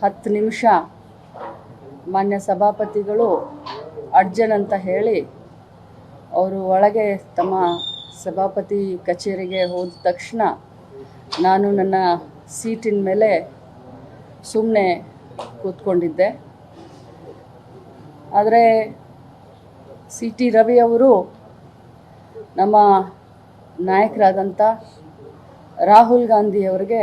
ಹತ್ತು ನಿಮಿಷ ಮಾನ್ಯ ಸಭಾಪತಿಗಳು ಅರ್ಜನ್ ಅಂತ ಹೇಳಿ ಅವರು ಒಳಗೆ ತಮ್ಮ ಸಭಾಪತಿ ಕಚೇರಿಗೆ ಹೋದ ತಕ್ಷಣ ನಾನು ನನ್ನ ಸೀಟಿನ ಮೇಲೆ ಸುಮ್ಮನೆ ಕೂತ್ಕೊಂಡಿದ್ದೆ. ಆದರೆ ಸಿ ಟಿ ರವಿ ಅವರು ನಮ್ಮ ನಾಯಕರಾದಂಥ ರಾಹುಲ್ ಗಾಂಧಿಯವರಿಗೆ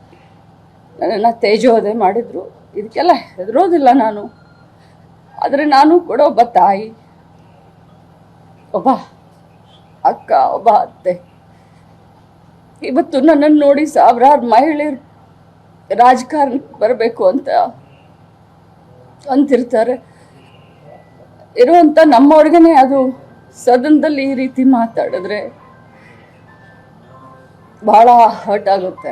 ನನ್ನನ್ನು ತೇಜೋದೆ ಮಾಡಿದರು. ಇದಕ್ಕೆಲ್ಲ ಹೆದರೋದಿಲ್ಲ ನಾನು. ಆದರೆ ನಾನು ಕೂಡ ಒಬ್ಬ ತಾಯಿ, ಒಬ್ಬ ಅಕ್ಕ, ಒಬ್ಬ ಅತ್ತೆ. ಇವತ್ತು ನನ್ನನ್ನು ನೋಡಿ ಸಾವಿರಾರು ಮಹಿಳೆಯರು ರಾಜಕಾರಣಕ್ಕೆ ಬರಬೇಕು ಅಂತ ಅಂತಿರ್ತಾರೆ. ಇರುವಂಥ ನಮ್ಮವ್ರಿಗೇ ಅದು ಸದನದಲ್ಲಿ ಈ ರೀತಿ ಮಾತಾಡಿದ್ರೆ ಭಾಳ ಹರ್ಟ್ ಆಗುತ್ತೆ.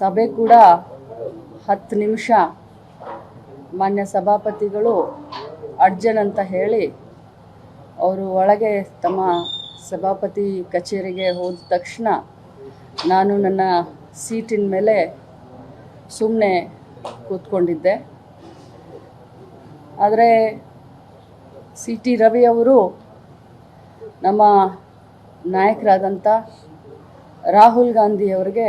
ಸಭೆ ಕೂಡ ಹತ್ತು ನಿಮಿಷ. ಮಾನ್ಯ ಸಭಾಪತಿಗಳು ಅಡ್ಜನ್ ಅಂತ ಹೇಳಿ ಅವರು ಒಳಗೆ ತಮ್ಮ ಸಭಾಪತಿ ಕಚೇರಿಗೆ ಹೋದ ತಕ್ಷಣ ನಾನು ನನ್ನ ಸೀಟಿನ ಮೇಲೆ ಸುಮ್ಮನೆ ಕೂತ್ಕೊಂಡಿದ್ದೆ. ಆದರೆ ಸಿ ಟಿ ರವಿ ಅವರು ನಮ್ಮ ನಾಯಕರಾದಂಥ ರಾಹುಲ್ ಗಾಂಧಿಯವರಿಗೆ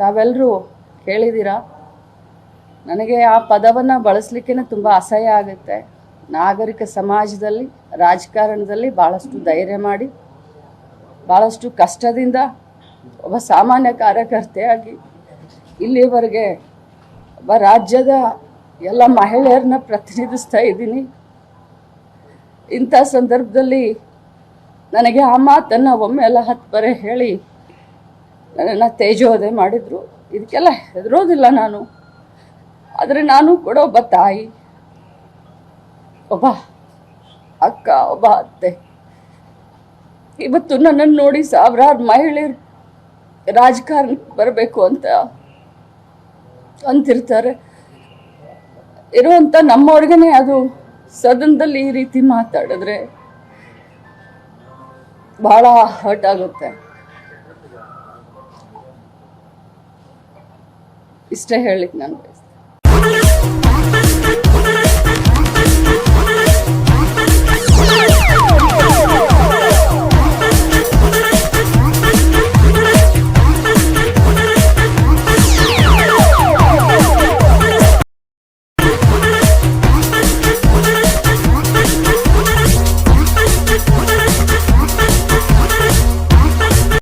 ತಾವೆಲ್ಲರೂ ಕೇಳಿದ್ದೀರಾ? ನನಗೆ ಆ ಪದವನ್ನು ಬಳಸಲಿಕ್ಕೆ ತುಂಬ ಅಸಹ್ಯ ಆಗುತ್ತೆ. ನಾಗರಿಕ ಸಮಾಜದಲ್ಲಿ, ರಾಜಕಾರಣದಲ್ಲಿ ಭಾಳಷ್ಟು ಧೈರ್ಯ ಮಾಡಿ ಭಾಳಷ್ಟು ಕಷ್ಟದಿಂದ ಒಬ್ಬ ಸಾಮಾನ್ಯ ಕಾರ್ಯಕರ್ತೆಯಾಗಿ ಇಲ್ಲಿವರೆಗೆ ಒಬ್ಬ ರಾಜ್ಯದ ಎಲ್ಲ ಮಹಿಳೆಯರನ್ನ ಪ್ರತಿನಿಧಿಸ್ತಾ ಇದ್ದೀನಿ. ಇಂಥ ಸಂದರ್ಭದಲ್ಲಿ ನನಗೆ ಆ ಮಾತನ್ನು ಒಮ್ಮೆ ಎಲ್ಲ ಹತ್ತು ಬರೆ ಹೇಳಿ ನನ್ನನ್ನು ತೇಜೋದೆ ಮಾಡಿದರು. ಇದಕ್ಕೆಲ್ಲ ಹೆದರೋದಿಲ್ಲ ನಾನು. ಆದರೆ ನಾನು ಕೂಡ ಒಬ್ಬ ತಾಯಿ. ಒಬ್ಬ ಅಕ್ಕ, ಒಬ್ಬ ಅತ್ತೆ. ಇವತ್ತು ನನ್ನನ್ನು ನೋಡಿ ಸಾವಿರಾರು ಮಹಿಳೆಯರು ರಾಜಕಾರಣಕ್ಕೆ ಬರಬೇಕು ಅಂತ ಅಂತಿರ್ತಾರೆ. ಇರುವಂಥ ನಮ್ಮವ್ರಿಗೇ ಅದು ಸದನದಲ್ಲಿ ಈ ರೀತಿ ಮಾತಾಡಿದ್ರೆ ಬಹಳ ಹರ್ಟ್ ಆಗುತ್ತೆ. ಇಷ್ಟೇ ಹೇಳಲಿಕ್ಕೆ ನಾನು